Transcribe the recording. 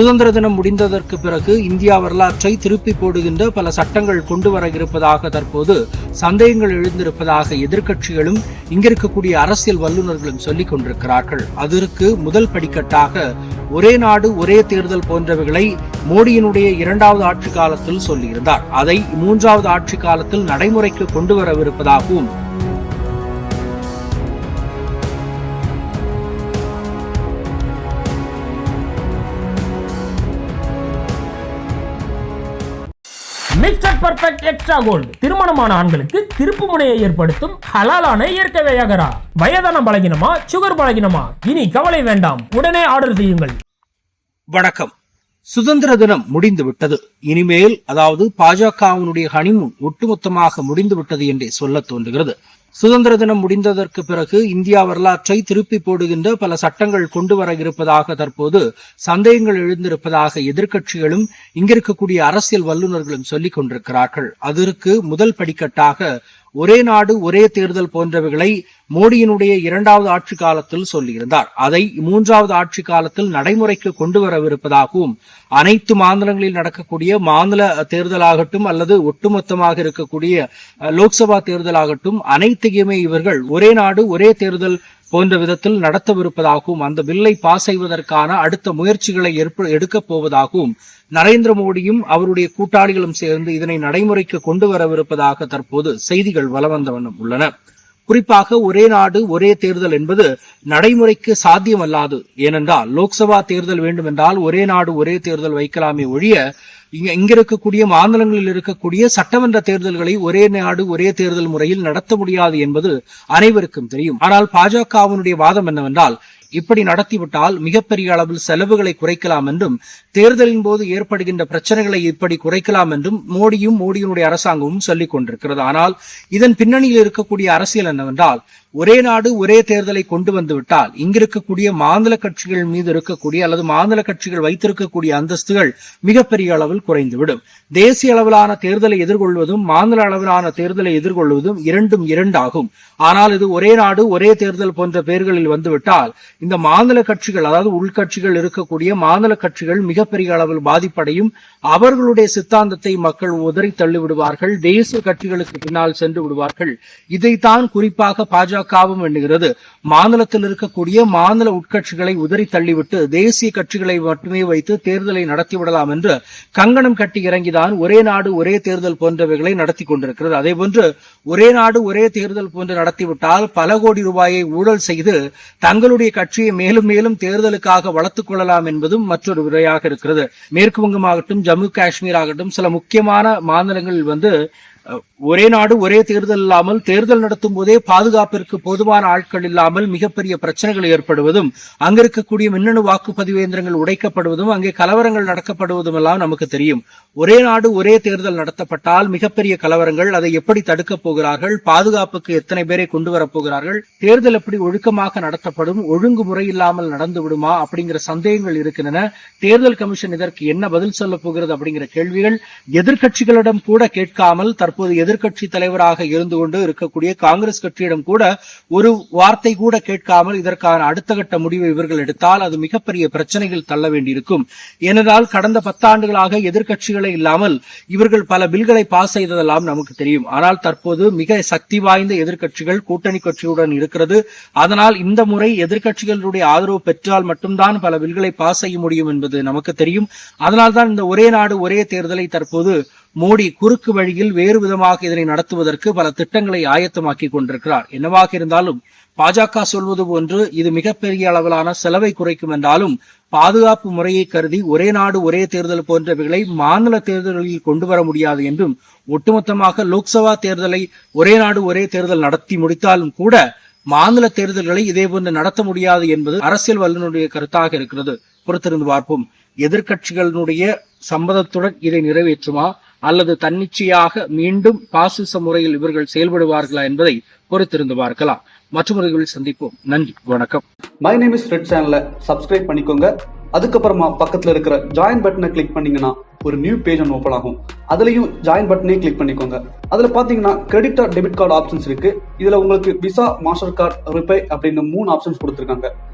சுதந்திர தினம் முடிந்ததற்கு பிறகு இந்தியா வரலாற்றை திருப்பி போடுகின்ற பல சட்டங்கள் கொண்டு வர இருப்பதாக தற்போது சந்தேகங்கள் எழுந்திருப்பதாக எதிர்க்கட்சிகளும் இங்கிருக்கக்கூடிய அரசியல் வல்லுநர்களும் சொல்லிக் கொண்டிருக்கிறார்கள். அதற்கு முதல் படிக்கட்டாக ஒரே நாடு ஒரே தேர்தல் போன்றவைகளை மோடியினுடைய இரண்டாவது ஆட்சி காலத்தில் சொல்லியிருந்தார். அதை மூன்றாவது ஆட்சி காலத்தில் நடைமுறைக்கு கொண்டு வரவிருப்பதாகவும் மிஸ்டர் பர்ஃபெக்ட் எக்ஸ்ட்ரா கோல்டு திருமணமான ஆண்களுக்கு திருப்பு முனையை ஏற்படுத்தும் ஹலாலான இயற்கை வியாகரா. வயதான பலகினமா சுகர் பலகினமா? இனி கவலை வேண்டாம். உடனே ஆர்டர் செய்யுங்கள். வணக்கம். சுதந்திர தினம் முடிந்து விட்டது. இனிமேல் அதாவது பாஜகவினுடைய ஹனிமூன் ஒட்டுமொத்தமாக முடிந்து விட்டது என்றே சொல்ல தோன்றுகிறது. சுதந்திர தினம் முடிந்ததற்கு பிறகு இந்தியா வரலாற்றை திருப்பி போடுகின்ற பல சட்டங்கள் கொண்டு வர இருப்பதாக தற்போது சந்தேகங்கள் எழுந்திருப்பதாக எதிர்க்கட்சிகளும் இங்கிருக்கக்கூடிய அரசியல் வல்லுநர்களும் சொல்லிக் கொண்டிருக்கிறார்கள். அதற்கு முதல் படிக்கட்டாக ஒரே நாடு ஒரே தேர்தல் போன்றவைகளை மோடியினுடைய இரண்டாவது ஆட்சி காலத்தில் சொல்லியிருந்தார். அதை மூன்றாவது ஆட்சி காலத்தில் நடைமுறைக்கு கொண்டு வரவிருப்பதாகவும் அனைத்து மாநிலங்களில் நடக்கக்கூடிய மாநில தேர்தலாகட்டும் அல்லது ஒட்டுமொத்தமாக இருக்கக்கூடிய அஹ், லோக்சபா தேர்தலாகட்டும் அனைத்தையுமே இவர்கள் ஒரே நாடு ஒரே தேர்தல் போன்ற விதத்தில் நடத்தவிருப்பதாகவும் அந்த பில்லை பாஸ் செய்வதற்கான அடுத்த முயற்சிகளை எடுக்கப் போவதாகவும் நரேந்திர மோடியும் அவருடைய கூட்டாளிகளும் சேர்ந்து இதனை நடைமுறைக்கு கொண்டு வரவிருப்பதாக தற்போது செய்திகள் வலம் வண்ணம் உள்ளன. குறிப்பாக ஒரே நாடு ஒரே தேர்தல் என்பது நடைமுறைக்கு சாத்தியமல்லாது. ஏனென்றால் லோக்சபா தேர்தல் வேண்டுமென்றால் ஒரே நாடு ஒரே தேர்தல் வைக்கலாமே ஒழிய இங்க இங்க இருக்கக்கூடிய மாநிலங்களில் இருக்கக்கூடிய சட்டமன்ற தேர்தல்களை ஒரே நாடு ஒரே தேர்தல் முறையில் நடத்த முடியாது என்பது அனைவருக்கும் தெரியும். ஆனால் பாஜகவினுடைய வாதம் என்னவென்றால் இப்படி நடத்திவிட்டால் மிகப்பெரிய அளவில் செலவுகளை குறைக்கலாம் என்றும் தேர்தலின் போது ஏற்படுகின்ற பிரச்சனைகளை இப்படி குறைக்கலாம் என்றும் மோடியும் மோடியினுடைய அரசாங்கமும் சொல்லிக் கொண்டிருக்கிறது. ஆனால் இதன் பின்னணியில் இருக்கக்கூடிய அரசியல் என்னவென்றால் ஒரே நாடு ஒரே தேர்தலை கொண்டு வந்துவிட்டால் இங்கிருக்கக்கூடிய மாநில கட்சிகள் மீது இருக்கக்கூடிய அல்லது மாநில கட்சிகள் வைத்திருக்கக்கூடிய அந்தஸ்துகள் மிகப்பெரிய அளவில் குறைந்துவிடும். தேசிய அளவிலான தேர்தலை எதிர்கொள்வதும் மாநில அளவிலான தேர்தலை எதிர்கொள்வதும் இரண்டும் இரண்டாகும். ஆனால் இது ஒரே நாடு ஒரே தேர்தல் போன்ற பெயர்களில் வந்துவிட்டால் இந்த மாநில கட்சிகள் அதாவது உள்கட்சிகள் இருக்கக்கூடிய மாநில கட்சிகள் மிகப்பெரிய அளவில் பாதிப்படையும். அவர்களுடைய சித்தாந்தத்தை மக்கள் உதறி தள்ளிவிடுவார்கள். தேசிய கட்சிகளுக்கு பின்னால் சென்று விடுவார்கள். இதைத்தான் குறிப்பாக பாஜக பாஜகவும் எண்ணுகிறது. மாநிலத்தில் இருக்கக்கூடிய மாநில உட்கட்சிகளை உதறி தள்ளிவிட்டு தேசிய கட்சிகளை மட்டுமே வைத்து தேர்தலை நடத்திவிடலாம் என்று கங்கணம் கட்டி இறங்கிதான் ஒரே நாடு ஒரே தேர்தல் போன்றவைகளை நடத்தி கொண்டிருக்கிறது. அதேபோன்று ஒரே நாடு ஒரே தேர்தல் போன்று நடத்திவிட்டால் பல கோடி ரூபாயை ஊழல் செய்து தங்களுடைய கட்சியை மேலும் மேலும் தேர்தலுக்காக வளர்த்துக் கொள்ளலாம் என்பதும் மற்றொரு விரையாக இருக்கிறது. மேற்கு வங்கம் ஆகட்டும் ஜம்மு காஷ்மீர் ஆகட்டும் சில முக்கியமான மாநிலங்களில் வந்து ஒரே நாடு ஒரே தேர்தல் இல்லாமல் தேர்தல் நடத்தும் போதே பாதுகாப்பிற்கு போதுமான ஆட்கள் இல்லாமல் மிகப்பெரிய பிரச்சனைகள் ஏற்படுவதும் அங்க இருக்கக்கூடிய மின்னணு வாக்குப்பதிவு இயந்திரங்கள் உடைக்கப்படுவதும் அங்கே கலவரங்கள் நடக்கப்படுவதும் எல்லாம் நமக்கு தெரியும். ஒரே நாடு ஒரே தேர்தல் நடத்தப்பட்டால் மிகப்பெரிய கலவரங்கள் அதை எப்படி தடுக்கப் போகிறார்கள் பாதுகாப்புக்கு எத்தனை பேரை கொண்டு வரப்போகிறார்கள் தேர்தல் எப்படி ஒழுக்கமாக நடத்தப்படும் ஒழுங்குமுறை இல்லாமல் நடந்து விடுமா அப்படிங்கிற சந்தேகங்கள் இருக்கின்றன. தேர்தல் கமிஷன் இதற்கு என்ன பதில் சொல்ல போகிறது அப்படிங்கிற கேள்விகள் எதிர்கட்சிகளிடம் கூட கேட்காமல் தற்போது தற்போது எதிர்கட்சி தலைவராக இருந்து கொண்டு இருக்கக்கூடிய காங்கிரஸ் கட்சியிடம் கூட ஒரு வார்த்தை கூட கேட்காமல் இதற்கான அடுத்த கட்ட முடிவை இவர்கள் எடுத்தால் அது மிகப்பெரிய பிரச்சனையில் தள்ள வேண்டியிருக்கும். ஏனென்றால் கடந்த பத்தாண்டுகளாக எதிர்கட்சிகளே இல்லாமல் இவர்கள் பல பில்களை பாஸ் செய்ததெல்லாம் நமக்கு தெரியும். ஆனால் தற்போது மிக சக்தி வாய்ந்த எதிர்கட்சிகள் கூட்டணி கட்சியுடன் இருக்கிறது. அதனால் இந்த முறை எதிர்கட்சிகளுடைய ஆதரவு பெற்றால் மட்டும்தான் பல பில்களை பாஸ் செய்ய முடியும் என்பது நமக்கு தெரியும். அதனால்தான் இந்த ஒரே நாடு ஒரே தேர்தலை தற்போது மோடி குறுக்கு வழியில் வேறு விதமாக இதனை நடத்துவதற்கு பல திட்டங்களை ஆயத்தமாக்கி கொண்டிருக்கிறார். என்னவாக இருந்தாலும் பாஜக சொல்வது போன்று இது மிகப்பெரிய அளவிலான செலவை குறைக்கும் என்றாலும் பாதுகாப்பு முறையை கருதி ஒரே நாடு ஒரே தேர்தல் போன்றவைகளை மாநில தேர்தல்களில் கொண்டு வர முடியாது என்றும் ஒட்டுமொத்தமாக லோக்சபா தேர்தலை ஒரே நாடு ஒரே தேர்தல் நடத்தி முடித்தாலும் கூட மாநில தேர்தல்களை இதேபோன்று நடத்த முடியாது என்பது அரசியல் வல்லுநருடைய கருத்தாக இருக்கிறது. பொறுத்திருந்து பார்ப்போம். எதிர்க்கட்சிகளினுடைய சம்மதத்துடன் இதை நிறைவேற்றுமா? அல்லது தன்னிச்சையாக மீண்டும் பாசிச முறையில் இவர்கள் செயல்படுவார்களா என்பதை பொறுத்திருந்து பார்க்கலாம். மற்றொரு சந்திப்போம். நன்றி. வணக்கம். மை நேம் இஸ் ரெட் சேனலை சப்ஸ்கிரைப் பண்ணிக்கோங்க. அதுக்கப்புறமா பக்கத்தில் இருக்கிற ஜாயின் பட்டனை கிளிக் பண்ணீங்கன்னா ஒரு நியூ பேஜ் ஒன்று ஓப்பன் ஆகும். அதுலேயும் ஜாயின் பட்டனே கிளிக் பண்ணிக்கோங்க. அதில் பார்த்தீங்கன்னா credit or debit card options இருக்கு. இதில் உங்களுக்கு விசா மாஸ்டர் கார்டு ரிப்பே அப்படின்னு மூணு ஆப்ஷன்ஸ் கொடுத்துருக்காங்க.